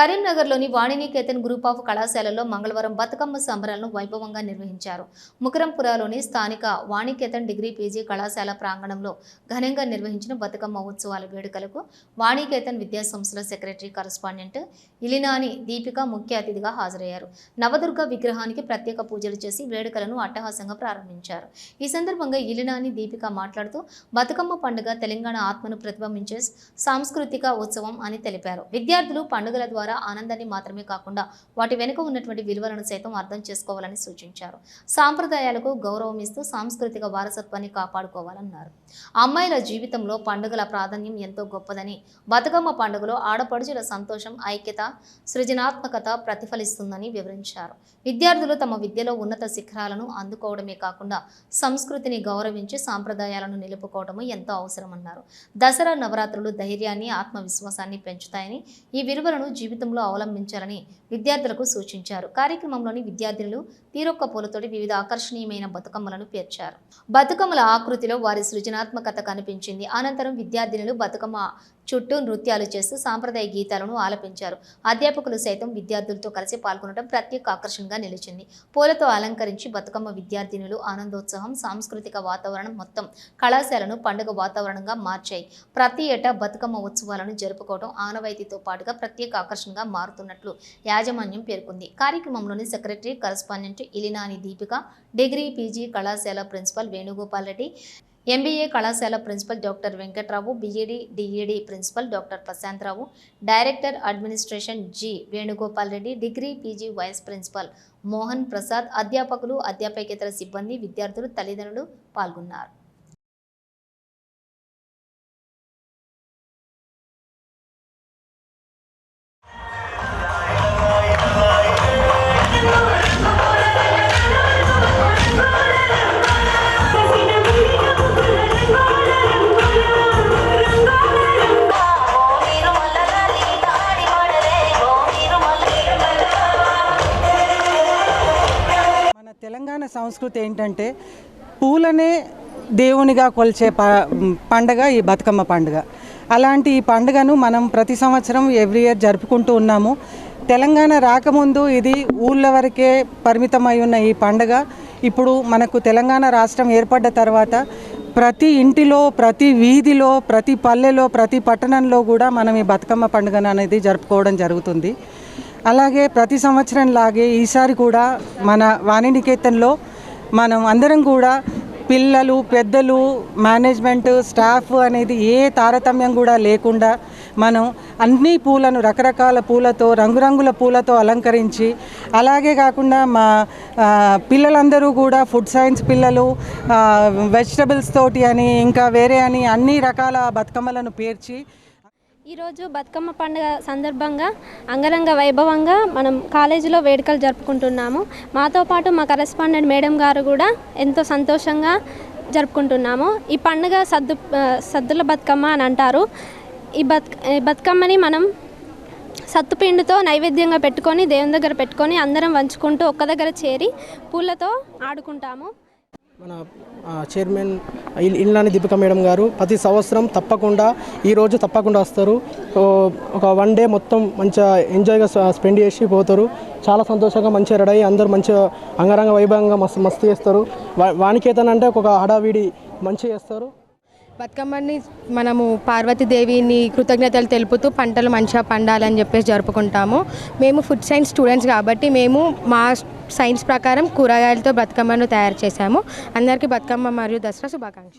కరీంనగర్లోని Vani Niketan group of కళాశాలలో మంగళవారం బతుకమ్మ సంబరాలను వైభవంగా నిర్వహించారు. ముకరంపురాలోని స్థానిక వాణికేతన్ డిగ్రీ పీజీ కళాశాల ప్రాంగణంలో ఘనంగా నిర్వహించిన బతుకమ్మ ఉత్సవాల వేడుకలకు వాణికేతన్ విద్యాసంస్థల సెక్రటరీ కరస్పాండెంట్ ఇలినాని దీపిక ముఖ్య అతిథిగా హాజరయ్యారు. నవదుర్గ విగ్రహానికి ప్రత్యేక పూజలు చేసి వేడుకలను అట్టహాసంగా ప్రారంభించారు. ఈ సందర్భంగా ఇలినాని దీపిక మాట్లాడుతూ బతుకమ్మ పండుగ తెలంగాణ ఆత్మను ప్రతిబింబించే సాంస్కృతిక ఉత్సవం అని తెలిపారు. విద్యార్థులు పండుగల ద్వారా ఆనందాన్ని మాత్రమే కాకుండా వాటి వెనుక ఉన్నటువంటి విలువలను సైతం అర్థం చేసుకోవాలని సూచించారు. సాంప్రదాయాలకు గౌరవం ఇస్తూ సాంస్కృతిక వారసత్వాన్ని కాపాడుకోవాలన్నారు. అమ్మాయిల జీవితంలో పండుగల ప్రాధాన్యం ఎంతో గొప్పదని బతుకమ్మ పండుగలో ఆడపడుచుల సంతోషం ఐక్యత సృజనాత్మకత ప్రతిఫలిస్తుందని వివరించారు. విద్యార్థులు తమ విద్యలో ఉన్నత శిఖరాలను అందుకోవడమే కాకుండా సంస్కృతిని గౌరవించి సాంప్రదాయాలను నిలుపుకోవడము ఎంతో అవసరమన్నారు. దసరా నవరాత్రులు ధైర్యాన్ని ఆత్మవిశ్వాసాన్ని పెంచుతాయని ఈ విలువలను జీవితంలో అవలంబించాలని విద్యార్థులకు సూచించారు. కార్యక్రమంలోని విద్యార్థినులు తీరొక్క పూలతోటి వివిధ ఆకర్షణీయమైన బతుకమ్మలను పేర్చారు. బతుకమ్మల ఆకృతిలో వారి సృజనాత్మకత కనిపించింది. అనంతరం విద్యార్థినులు బతుకమ్మ చుట్టూ నృత్యాలు చేస్తూ సాంప్రదాయ గీతాలను ఆలపించారు. అధ్యాపకులు సైతం విద్యార్థులతో కలిసి పాల్గొనడం ప్రత్యేక ఆకర్షణగా నిలిచింది. పూలతో అలంకరించి బతుకమ్మ విద్యార్థినులు ఆనందోత్సాహం సాంస్కృతిక వాతావరణం మొత్తం కళాశాలను పండుగ వాతావరణంగా మార్చాయి. ప్రతి ఏటా బతుకమ్మ ఉత్సవాలను జరుపుకోవడం ఆనవాయితీతో పాటుగా ప్రత్యేక ఆకర్షణగా మారుతున్నట్లు యాజమాన్యం పేర్కొంది. కార్యక్రమంలోని సెక్రటరీ కరస్పాండెంట్ ఇలినాని దీపిక డిగ్రీ పీజీ కళాశాల ప్రిన్సిపల్ వేణుగోపాల్ రెడ్డి ఎంబీఏ కళాశాల principal doctor Venkatrao BEd DEd principal doctor Prashantrao director administration G Venugopal Reddy degree PG vice principal Mohan Prasad అధ్యాపకులు అధ్యాపకేతర సిబ్బంది విద్యార్థులు తల్లిదండ్రులు పాల్గొన్నారు. తెలంగాణ సంస్కృతి ఏంటంటే పూలనే దేవునిగా కొలిచే ప పండగ ఈ బతుకమ్మ పండుగ. అలాంటి ఈ పండుగను మనం ప్రతి సంవత్సరం ఎవ్రీ ఇయర్ జరుపుకుంటూ ఉన్నాము. తెలంగాణ రాకముందు ఇది ఊళ్ళ వరకే పరిమితమై ఉన్న ఈ పండుగ. ఇప్పుడు మనకు తెలంగాణ రాష్ట్రం ఏర్పడ్డ తర్వాత ప్రతి ఇంటిలో ప్రతి వీధిలో ప్రతి పల్లెలో ప్రతి పట్టణంలో కూడా మనం ఈ బతుకమ్మ పండుగను అనేది జరుపుకోవడం జరుగుతుంది. అలాగే ప్రతి సంవత్సరం లాగే ఈసారి కూడా మన వాణినికేతన్లో మనం అందరం కూడా పిల్లలు పెద్దలు మేనేజ్మెంట్ స్టాఫ్ అనేది ఏ తారతమ్యం కూడా లేకుండా మనం అన్ని పూలను రకరకాల పూలతో రంగురంగుల పూలతో అలంకరించి అలాగే కాకుండా మా పిల్లలందరూ కూడా ఫుడ్ సైన్స్ పిల్లలు వెజిటబుల్స్ తోటి అని ఇంకా వేరే అని అన్ని రకాల బతుకమ్మలను పేర్చి ఈరోజు బతుకమ్మ పండుగ సందర్భంగా అంగరంగ వైభవంగా మనం కాలేజీలో వేడుకలు జరుపుకుంటున్నాము. మాతో పాటు మా కరెస్పాండెంట్ మేడం గారు కూడా ఎంతో సంతోషంగా జరుపుకుంటున్నాము. ఈ పండుగ సద్దు సద్దుల బతుకమ్మ అని అంటారు. ఈ బతు ఈ బతుకమ్మని మనం సత్తుపిండితో నైవేద్యంగా పెట్టుకొని దేవుని దగ్గర పెట్టుకొని అందరం వంచుకుంటూ ఒక్క దగ్గర చేరి పూలతో ఆడుకుంటాము. మన చైర్మన్ ఇల్- దీపిక మేడం గారు ప్రతి సంవత్సరం తప్పకుండా ఈరోజు తప్పకుండా వస్తారు. ఒక వన్ డే మొత్తం మంచిగా ఎంజాయ్గా స్పెండ్ చేసి పోతారు. చాలా సంతోషంగా మంచిగా రెడీ అయ్యి అందరూ మంచిగా అంగరంగ వైభవంగా మస్తు మస్తు చేస్తారు. వా- అంటే ఒక హడావిడి మంచిగా చేస్తారు. బతుకమ్మని మనము పార్వతీదేవిని కృతజ్ఞతలు తెలుపుతూ పంటలు మంచిగా పండాలని చెప్పేసి జరుపుకుంటాము. మేము ఫుడ్ సైన్స్ స్టూడెంట్స్ కాబట్టి మేము మా సైన్స్ ప్రకారం కూరగాయలతో బతుకమ్మను తయారు చేశాము. అందరికీ బతుకమ్మ మరియు దసరా శుభాకాంక్షలు.